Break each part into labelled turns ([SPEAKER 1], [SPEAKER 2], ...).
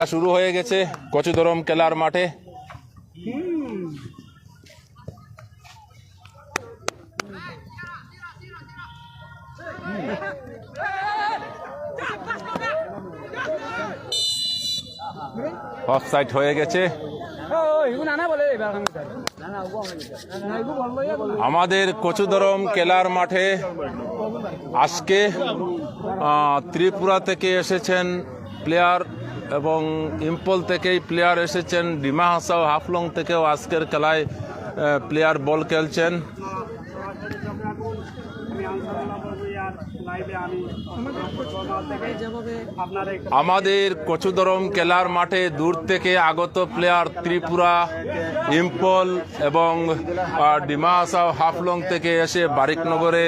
[SPEAKER 1] শুরু হয়ে গেছে কচুদরম কেলার মাঠে। অফ সাইড হয়ে গেছে। আমাদের কচুদরম কেলার মাঠে আজকে ত্রিপুরা থেকে এসেছেন প্লেয়ার এবং ইম্পল থেকেই প্লেয়ার এসেছেন, ডিমা হাসাও হাফলং থেকেও আজকের খেলায় প্লেয়ার বল খেলছেন। আমাদের কচুদরম খেলার মাঠে দূর থেকে আগত প্লেয়ার ত্রিপুরা, ইম্পল এবং ডিমা হাসাও হাফলং থেকে এসে বারিকনগরে,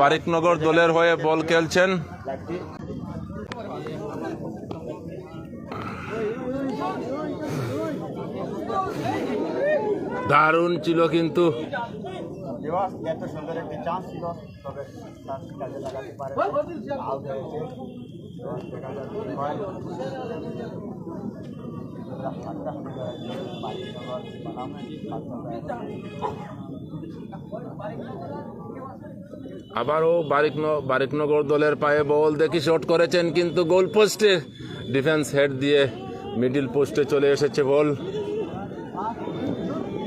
[SPEAKER 1] বারিকনগর দলের হয়ে বল খেলছেন। দারুণ ছিল কিন্তু।
[SPEAKER 2] এত সুন্দর
[SPEAKER 1] আবারও বারিকন বারিকনগর দলের পায়ে বল দেখি শট করেছেন কিন্তু গোল পোস্টে। ডিফেন্স হেড দিয়ে মিডিল পোস্টে চলে এসেছে বল।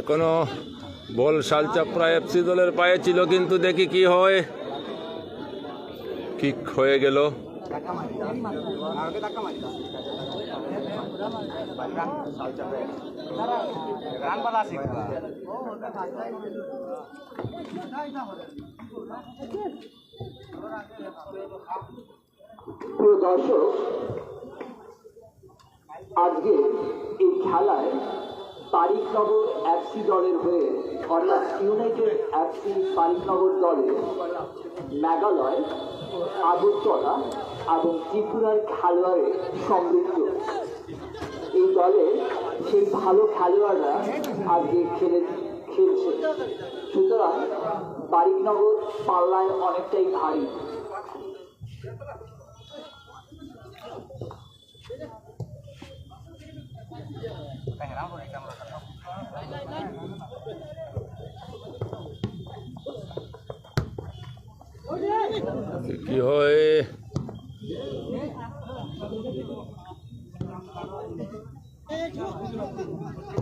[SPEAKER 1] এখনও বল শালচাপড়া এফসি দলের পায়ে ছিল, কিন্তু দেখি কি হয়। কিক হয়ে গেল।
[SPEAKER 3] দর্শক, আজকে এই খেলায় তারিকনগর এফসি দলের হয়ে, অর্থাৎ ইউনাইটেড এফসি তারিকনগর দলে মেঘালয়, আগরতলা এবং ত্রিপুরার খেলোয়াড়ে সমৃদ্ধ। এই দলে সেই ভালো খেলোয়াড়রা আজকে খেলে, খেলছে। সুতরাং তারিকনগর পাল্লায় অনেকটাই ভারী।
[SPEAKER 1] কি হয়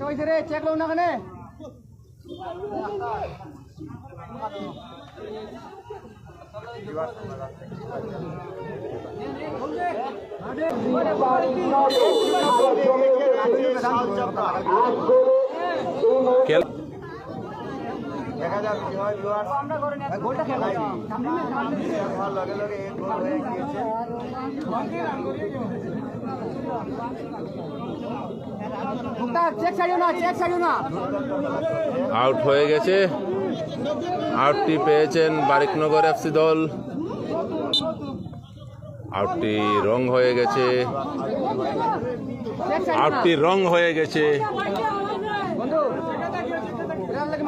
[SPEAKER 2] হইছে রে চেক লও না কানে?
[SPEAKER 1] খেল
[SPEAKER 2] দেখা যাক কি হয় ভিউয়ার গোলটা খেলা হওয়ার লগে লগে এক গোল হয়ে গিয়েছে। চেক ছাড়িও না চেক ছাড়িও না।
[SPEAKER 1] আউট হয়ে গেছে। আউটটি পেয়েছেন বারিকনগর এফসি দল। আউটটি রং হয়ে গেছে। আউটটি রং হয়ে গেছে।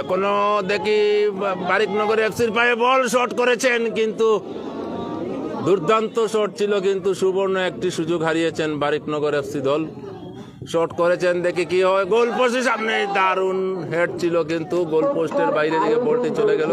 [SPEAKER 1] এখনও দেখি বারিকনগর এফসির পায়ে বল শট করেছেন, কিন্তু দুর্দান্ত শট ছিল, কিন্তু সুবর্ণ একটি সুযোগ হারিয়েছেন বারিকনগর এফসি দল। শট করেছেন, দেখি কি হয়। গোল পোস্টের সামনে, দারুণ হেড ছিল, কিন্তু গোল পোস্টের বাইরে দিকে বলটি চলে গেল।